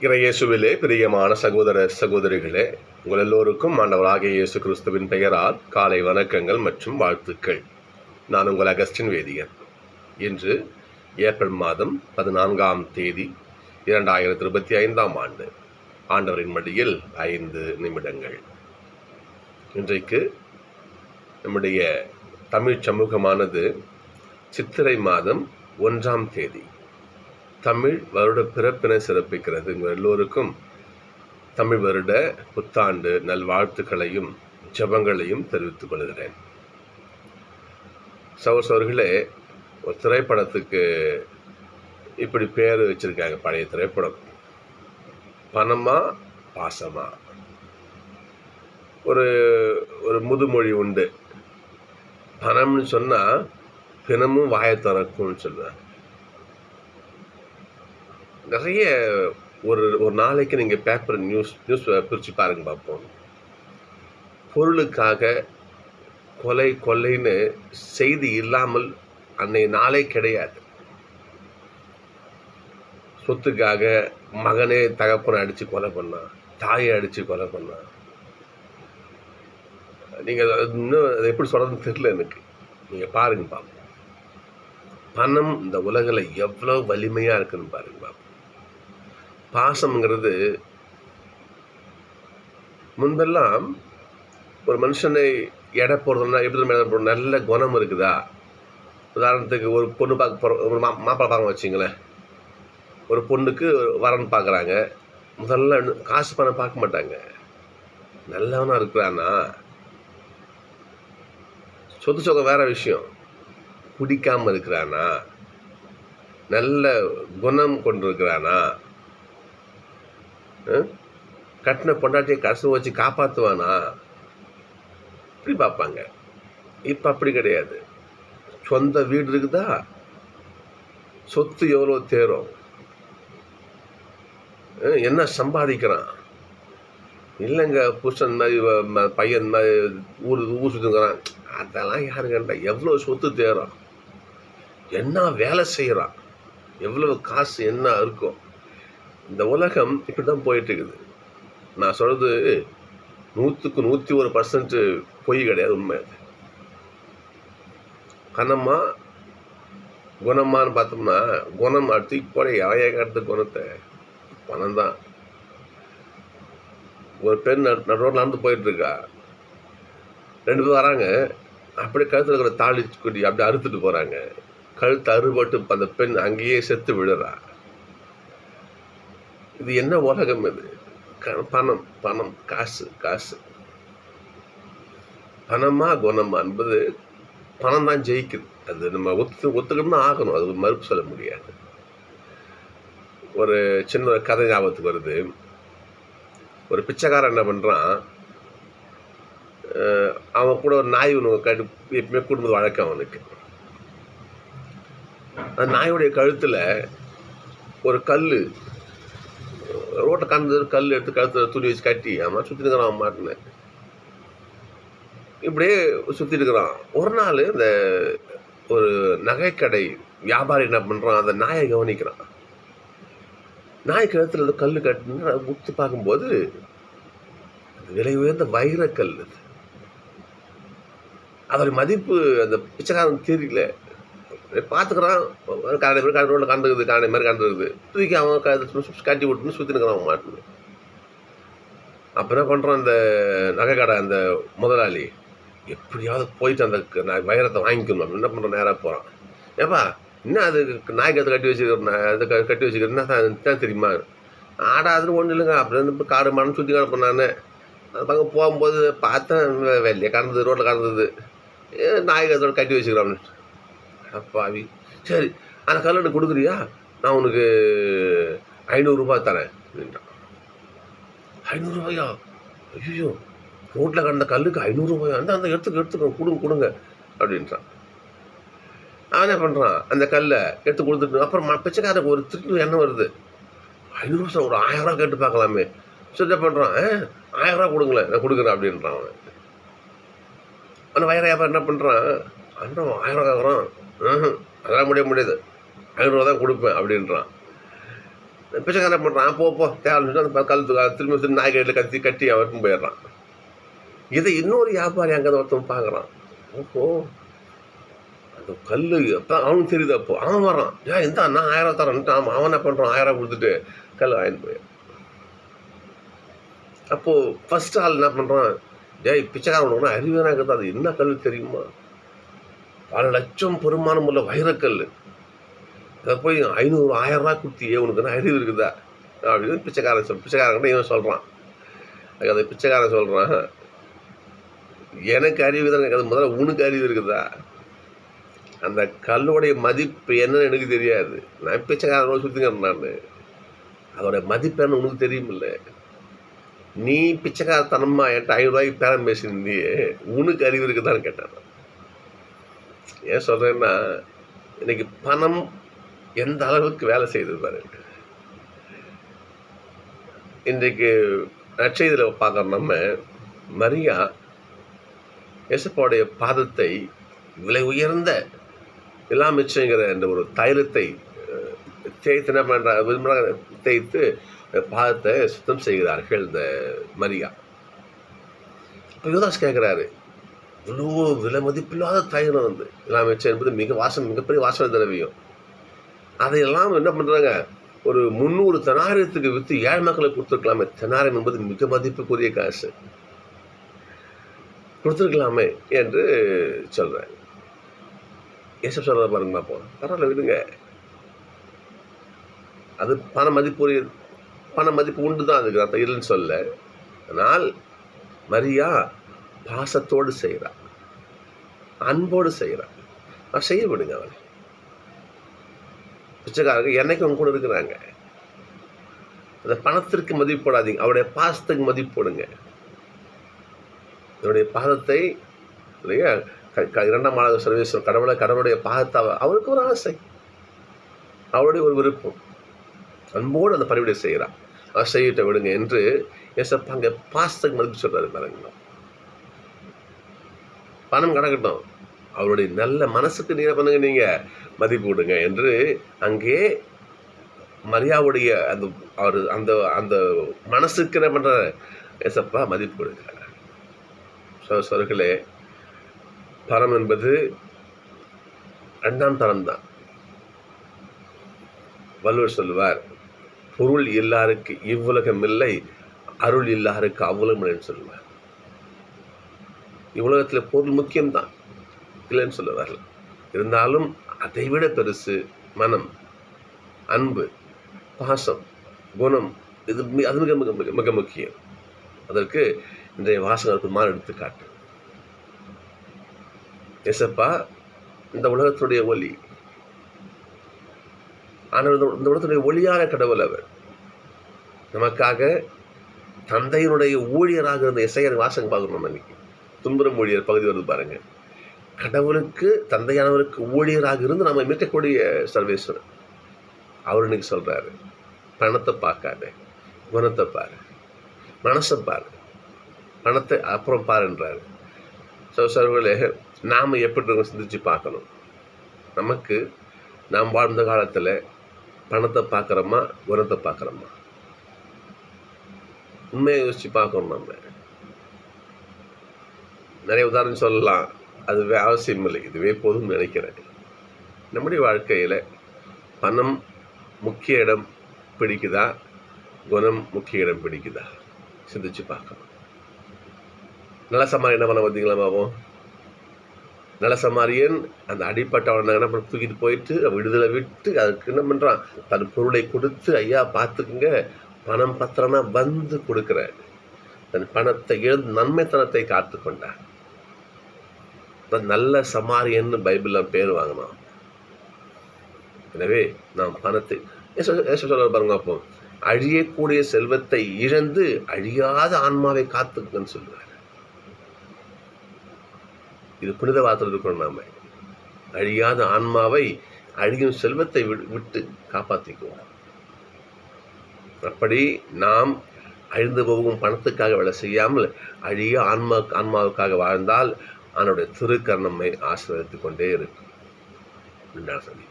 இறையேசுவிலே பிரியமான சகோதர சகோதரிகளே உங்கள் எல்லோருக்கும் ஆண்டவராகிய இயேசு கிறிஸ்துவின் பெயரால் காலை வணக்கங்கள் மற்றும் வாழ்த்துக்கள். நான் உங்கள் அகஸ்டின் வேதியன். இன்று ஏப்ரல் மாதம் பதினான்காம் தேதி இரண்டாயிரத்தி இருபத்தி ஐந்தாம் ஆண்டு. ஆண்டவரின் மடியில் ஐந்து நிமிடங்கள். இன்றைக்கு நம்முடைய தமிழ் சமூகமானது சித்திரை மாதம் ஒன்றாம் தேதி. தமிழ் வருட பிறப்பினை சிறப்பிக்கிறது. உங்கள் எல்லோருக்கும் தமிழ் வருட புத்தாண்டு நல்வாழ்த்துக்களையும் ஜெபங்களையும் தெரிவித்துக் கொள்கிறேன். சகோசவர்களே ஒரு திரைப்படத்துக்கு இப்படி பேர் வச்சுருக்காங்க பழைய திரைப்படம். பணமா பாசமா? ஒரு ஒரு முதுமொழி உண்டு. பணம்னு சொன்னால் பிணமும் வாயை திறக்கும்னு சொல்லுவேன் நிறைய ஒரு ஒரு நாளைக்கு நீங்கள் பேப்பர் நியூஸ் நியூஸ் பிரித்து பாருங்க பார்ப்போம் பொருளுக்காக கொலை கொலைன்னு செய்தி இல்லாமல் அன்னைய நாளே கிடையாது. சொத்துக்காக மகனே தகப்பனை அடித்து கொலை பண்ணான் தாயை அடித்து கொலை பண்ணான் நீங்கள் இன்னும் அதை எப்படி சொல்கிறதுன்னு தெரியல எனக்கு. நீங்கள் பாருங்க பாப்போம். பணம் இந்த உலகில் எவ்வளோ வலிமையாக இருக்குதுன்னு பாருங்க பாப்போம். பாசம்ங்கிறது முன்பெல்லாம் ஒரு மனுஷனை எடை போடுறதுனா எப்படி தெரியுமா எடை போடுறது? நல்ல குணம் இருக்குதா? உதாரணத்துக்கு ஒரு பொண்ணு பார்க்க போகிற ஒரு மா மாப்பிள்ளை பார்க்க வச்சிங்களேன். ஒரு பொண்ணுக்கு வரன் பார்க்குறாங்க. முதல்ல காசு பணம் பார்க்க மாட்டாங்க. நல்லவனாக இருக்கிறானா சொத்து சொகம் வேற விஷயம். குடிக்காமல் இருக்கிறானா நல்ல குணம் கொண்டிருக்கிறானா கட்டின பொண்டாட்டியை கடைசி வச்சு காப்பாற்றுவானா இப்படி பார்ப்பாங்க. இப்போ அப்படி கிடையாது. சொந்த வீடு இருக்குதா? சொத்து எவ்வளோ தேரும்? என்ன சம்பாதிக்கிறான்? இல்லைங்க புருஷன் மாதிரி பையன் மாதிரி ஊர் ஊர் சுற்றுங்கிறான் அதெல்லாம் யாரு எவ்வளோ சொத்து தேரும்? என்ன வேலை செய்கிறான் எவ்வளவு காசு என்ன இருக்கும் இந்த உலகம் இப்படி தான் போயிட்டுருக்குது. நான் சொல்கிறது நூற்றுக்கு நூற்றி ஒரு பர்சன்ட்டு பொய் கிடையாது உண்மை அது. கனமா குணமான்னு பார்த்தோம்னா குணம் அடுத்து இப்போ எவைய காட்டு குணத்தை பணம் தான் ஒரு பெண் நடு ரோட்டில் நடந்து போயிட்டுருக்கா. ரெண்டு பேர் வராங்க. அப்படியே கழுத்தில் இருக்கிற தாலி கொடி அப்படியே அறுத்துட்டு போகிறாங்க கழுத்து அறுபட்டு அந்த பெண் அங்கேயே செத்து விழுறான் இது என்ன உலகம் இது? க- பணம் பணம் காசு காசு. பணமா குணமா என்பது பணம் தான் ஜெயிக்குது. அது நம்ம ஒத்து ஒத்துக்கணும்னு ஆகணும். அது மறுப்பு சொல்ல முடியாது. ஒரு சின்ன ஒரு கதை ஞாபகத்துக்கு வருது. ஒரு பிச்சைக்காரன் என்ன பண்ணுறான் அவன் கூட ஒரு நாய் ஒன்று கடு எப்பவுமே குடும்பம் வழக்கம் அவனுக்கு. அந்த நாயுடைய கழுத்தில் ஒரு கல் போட்ட கந்து கல் எடுத்து கழுத்தில் துணி வச்சு கட்டி. அம்மா சுற்றி இருக்கிறான் இப்படியே சுற்றிட்டு இருக்கிறான். ஒரு நாள் இந்த ஒரு நகைக்கடை வியாபாரி என்ன பண்ணுறான் அந்த நாயை கவனிக்கிறான். நாய் கழுத்தில் அந்த கல் கட்டினா உத்து பார்க்கும்போது விலை உயர்ந்த வைரக்கல் அது. அதோட மதிப்பு அந்த பிச்சைக்காரன் தெரியல. பார்த்துக்கிறான். காரணம் மாதிரி காரணம் ரோட்டில் கண்டுக்குது காரணம் மாதிரி கண்டுக்குது தூக்கி அவன் கட்டி விட்டுன்னு சுற்றினுக்கிறான் அவன் மாட்டுன்னு அப்புறம் என்ன பண்ணுறான் அந்த நகை கடை அந்த முதலாளி? எப்படியாவது போயிட்டு அந்த க- ந- வைரத்தை வாங்கிக்கணும். அப்படின்னு என்ன பண்ணுறான் நேராக போகிறான் ஏப்பா என்ன அது நாய்க்கு கட்டி வச்சுக்கிறேன் அது க- கட்டி வச்சுக்கிறேன்னா என்ன தான் தெரியுமா? ஆடா அதுன்னு ஒன்றும் இல்லைங்க. அப்புறம் இப்போ காடு மனம் சுற்றி கிடப்பேன் நான். அது பக்கம் போகும்போது பார்த்தேன் வெள்ளையே கடந்தது ரோட்டில் கடந்தது ஏ, நாய்க்கு கட்டி வச்சுக்கிறான். அப்பாவி. சரி அந்த கல்லணை கொடுக்குறியா? நான் உனக்கு ஐநூறுரூபா தரேன் அப்படின்ட்டான் ஐநூறுரூபாயா ஐயோ ரோட்டில் கண்ட கல்லுக்கு ஐநூறுரூபாயா அந்த அந்த எடுத்துக்க எடுத்துக்க கொடுங்க கொடுங்க அப்படின்றான். அவன் என்ன பண்ணுறான் அந்த கல்லை எடுத்து கொடுத்துட்டு அப்புறம் ம- ஒரு திருட்டு எண்ணம் வருது. ஐநூறுரூவா ஒரு ஆயிரரூவா கேட்டு பார்க்கலாமே. சரி என்ன பண்ணுறான் ஆ ரூபா கொடுங்களேன் நான் கொடுக்குறேன் அப்படின்றான் அவன். அந்த வயிறு வியாபாரம் என்ன பண்ணுறான் அண்ணன் ஆயிரம் கேட்குறான் அதெல்லாம் முடிய முடியாது. ஐநூறுரூவா தான் கொடுப்பேன் அப்படின்றான். பிச்சைக்காரன் பண்ணுறான் போ போ தேவை அந்த கல் திரும்ப திரும்ப நாய் கையில் கத்தி கட்டி அவருக்கும் போயிடுறான். இதை இன்னொரு வியாபாரி அங்கே ஒருத்தன் பார்க்குறான். ஓஹோ. அந்த கல் அப்போ அவனுக்கு தெரியுது அப்போ. அவன் வரான் ஏன் இந்த நான் ஆயிரம் தரேன்ட்டு ஆமாம் அவன் என்ன பண்ணுறான் ஆயிரம் கொடுத்துட்டு கல் வாங்கிட்டு போய் அப்போது ஃபஸ்ட் ஆள் என்ன பண்ணுறான் டேய் பிச்சைக்காரன் ஒன்று அறிவான இருக்குது. அது என்ன கல் தெரியுமா? பல லட்சம் பெருமானம் உள்ள வைரக்கல். அதை போய் ஐநூறு ஆயிரம் ரூபாய் கொடுத்தி உனக்கு அறிவு இருக்குதா? அப்படின்னு பிச்சைக்காரன் சொல் பிச்சைக்காரன் இவன் சொல்கிறான் அதை பிச்சைக்காரன் சொல்கிறான் எனக்கு அறிவு தான் அது முதல்ல உனக்கு அறிவு இருக்குதா? அந்த கல்லுடைய மதிப்பு என்னன்னு எனக்கு தெரியாது. நான் பிச்சைக்காரனோட சுற்றிக்கிறேன் நான். அதோடைய மதிப்பு என்ன உனக்கு தெரியுமில்ல. நீ பிச்சைக்காரத்தனமாக என்கிட்ட ஐநூறுரூவாய்க்கு பேரம் பேசியிருந்தியே உனக்கு அறிவு இருக்குதான்னு கேட்டேன் ஏன் சொல்கிறேன்னா இன்னைக்கு பணம் எந்த அளவுக்கு வேலை செய்து பாருங்க. இன்றைக்கு நற்செய்தியில் பார்க்குற நம்ம மரியா எசப்பாவுடைய பாதத்தை விலை உயர்ந்த இல்லாமிச்சுங்கிற இந்த ஒரு தைலத்தை தேய்த்து என்ன பண்ணுறாங்க விரும்புகிறாங்க தேய்த்து பாதத்தை சுத்தம் செய்கிறார்கள் இந்த மரியா. இப்போ யுவதாஸ் கேட்குறாரு அவ்வளோ விலை மதிப்பில்லாத தைலம் வந்து. இல்லாமிச்சம் என்பது மிக வாசம் மிகப்பெரிய வாசனை திரவியம் அதையெல்லாம் என்ன பண்ணுறாங்க ஒரு முந்நூறு தெனாரியத்துக்கு விற்று ஏழை மக்களை கொடுத்துருக்கலாமே. தெனாரியம் என்பது மிக மதிப்புக்குரிய காசு. கொடுத்துருக்கலாமே என்று சொல்கிறேன் ஏசப் சொல்கிறத பாருங்க பார்ப்போம் பரவாயில்ல விடுங்க. அது பண மதிப்புரிய பண மதிப்பு உண்டு தான் அதுக்கு அர்த்தம் இல்லைன்னு சொல்ல ஆனால் மரியா பாசத்தோடு செய்கிறான். அன்போடு செய்கிறான். நான் செய்ய விடுங்க அவனை. பிச்சைக்காரங்க என்னைக்கு அவங்க கூட இருக்கிறாங்க? அந்த பணத்திற்கு மதிப்பு போடாதீங்க. அவருடைய பாசத்துக்கு மதிப்பு போடுங்க. என்னுடைய பாதத்தை இல்லையா? க- க- இரண்டாம் மாத சர்வீஸ் கடவுளை கடவுளுடைய பாதத்தை அவருக்கு ஒரு ஆசை. அவருடைய ஒரு விருப்பம். அன்போடு அந்த பணிவிடை செய்கிறான். அவர் செய்யிட்ட விடுங்க என்று ஏசப்பா அங்கே பாசத்துக்கு மதிப்பு சொல்கிறாரு பாருங்க. பணம் கிடக்கட்டும் அவருடைய நல்ல மனசுக்கு நீங்கள் பண்ணுங்க நீங்கள் மதிப்பு விடுங்க என்று அங்கே மரியாவுடைய அந்த அவர் அந்த அந்த மனசுக்கு என்ன பண்ணுற எசப்பா மதிப்பு கொடுக்கிறார். சோர்களே பணம் என்பது ரெண்டாம் தரம் தான். வள்ளுவர் சொல்லுவார் பொருள் இல்லாருக்கு இவ்வுலகம் இல்லை அருள் இல்லாருக்கு அவ்வுலகம் இல்லைன்னு சொல்லுவார். இவ்வுலகத்தில் பொருள் முக்கியம்தான். இல்லைன்னு சொல்ல வரல. இருந்தாலும் அதை விட பெருசு மனம் அன்பு பாசம் குணம் இது அது மிக மிக மிக மிக முக்கியம். அதற்கு இன்றைய வாசகருக்கு மாறு எடுத்துக்காட்டு. எசப்பா இந்த உலகத்துடைய ஒலி ஆனால் இந்த இந்த உலகத்துடைய ஒளியான கடவுள் அவர். நமக்காக தந்தையினுடைய ஊழியராக இருந்த இசையர் வாசகம் பார்க்கணும் நம்ம துன்புறம் ஊழியர் பகுதி வருது பாருங்க. கடவுளுக்கு தந்தையானவருக்கு ஊழியராக இருந்து நம்ம மீட்டக்கூடிய சர்வேஸ்வரர். அவர் இன்னைக்கு சொல்றாரு பணத்தை பார்க்காத குணத்தை பாரு மனசை பாரு பணத்தை அப்புறம் பாருன்றாரு. ஸோ சர்வர்களே நாம் எப்படி இருக்கோம் சிந்திச்சு பார்க்கணும்? நமக்கு நாம் வாழ்ந்த காலத்தில் பணத்தை பார்க்குறோமா குணத்தை பார்க்குறோமா? உண்மையை யோசிச்சு பார்க்கணும் நம்ம. நிறைய உதாரணம் சொல்லலாம். அது வே- அவசியம் இல்லை. இதுவே போதும் நினைக்கிறேன். நம்முடைய வாழ்க்கையில் பணம் முக்கிய இடம் பிடிக்குதா? குணம் முக்கிய இடம் பிடிக்குதா? சிந்திச்சு பார்க்கணும். நல்ல சமாரி என்ன பண்ண பார்த்தீங்களா பாவம்? நல்ல சமாரியன் அந்த அடிப்பட்டவனை என்ன பண்ண தூக்கிட்டு போயிட்டு விடுதலை விட்டு அதுக்கு என்ன பண்ணுறான் தன் பொருளை கொடுத்து ஐயா பார்த்துக்குங்க. பணம் பத்திரம்னா வந்து கொடுக்குறேன் தன் பணத்தை எழுந்து நன்மைத்தனத்தை காத்து கொண்டான் அதான் நல்ல சமாரியன்னு பைபிளில் பேர் வாங்கினான் எனவே நாம் பணத்தை சொல்ல பாருங்க அப்போ அழியக்கூடிய செல்வத்தை இழந்து அழியாத ஆன்மாவை காத்துக்குன்னு சொல்லுவார் இது புனித வார்த்தை இருக்கணும் நாம அழியாத ஆன்மாவை அழியும் செல்வத்தை விட்டு காப்பாற்றிக்குவோம் அப்படி நாம் அழிந்து போகும் பணத்துக்காக வேலை செய்யாமல் அழிய ஆன்மா ஆன்மாவுக்காக வாழ்ந்தால் அவனுடைய திருக்கரணமை ஆசீர்வதித்துக் கொண்டே இருக்கும் நன்றி